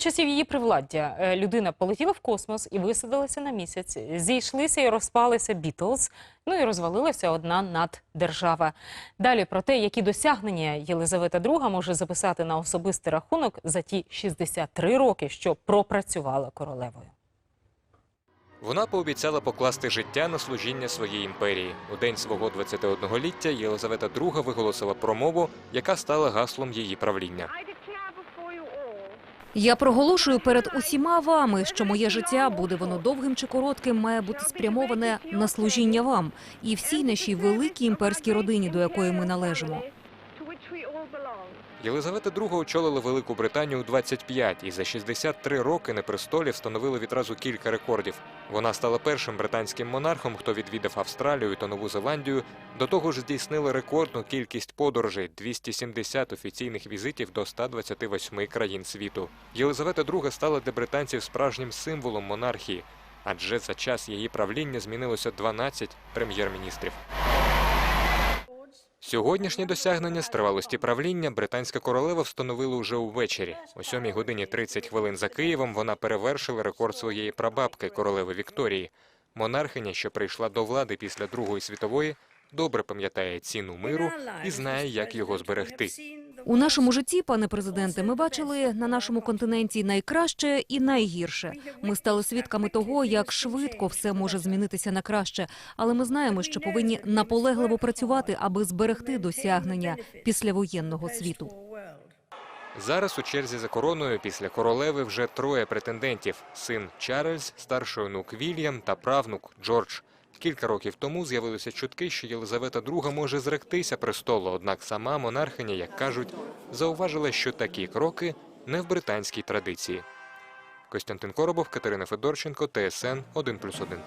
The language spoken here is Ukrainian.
часів її привладдя е, людина полетіла в космос і висадилася на місяць. Зійшлися і розпалися Бітлз, ну і розвалилася одна наддержава. Далі про те, які досягнення Єлизавета II може записати на особистий рахунок за ті 63 роки, що пропрацювала королевою. Вона пообіцяла покласти життя на служіння своїй імперії. У день свого 21-ліття Єлизавета II виголосила промову, яка стала гаслом її правління. Я проголошую перед усіма вами, що моє життя, буде воно довгим чи коротким, має бути спрямоване на служіння вам і всій нашій великій імперській родині, до якої ми належимо. Єлизавета II очолила Велику Британію у 25 і за 63 роки на престолі встановила відразу кілька рекордів. Вона стала першим британським монархом, хто відвідав Австралію та Нову Зеландію. До того ж, здійснила рекордну кількість подорожей 270 офіційних візитів до 128 країн світу. Єлизавета II стала для британців справжнім символом монархії, адже за час її правління змінилося 12 прем'єр-міністрів. Сьогоднішнє досягнення з правління британська королева встановила уже увечері. О 7 годині 30 хвилин за Києвом вона перевершила рекорд своєї прабабки, королеви Вікторії. Монархиня, що прийшла до влади після Другої світової, добре пам'ятає ціну миру і знає, як його зберегти. У нашому житті, пане президенте, ми бачили на нашому континенті найкраще і найгірше. Ми стали свідками того, як швидко все може змінитися на краще, але ми знаємо, що повинні наполегливо працювати, аби зберегти досягнення післявоєнного світу. Зараз у черзі за короною після королеви вже троє претендентів: син Чарльз, старший онук Вільям та правнук Джордж. Кілька років тому з'явилися чутки, що Єлизавета II може зректися престолу, однак сама монархиня, як кажуть, зауважила, що такі кроки не в британській традиції. Костянтин Коробов, Катерина Федорченко, ТСН 1+,1.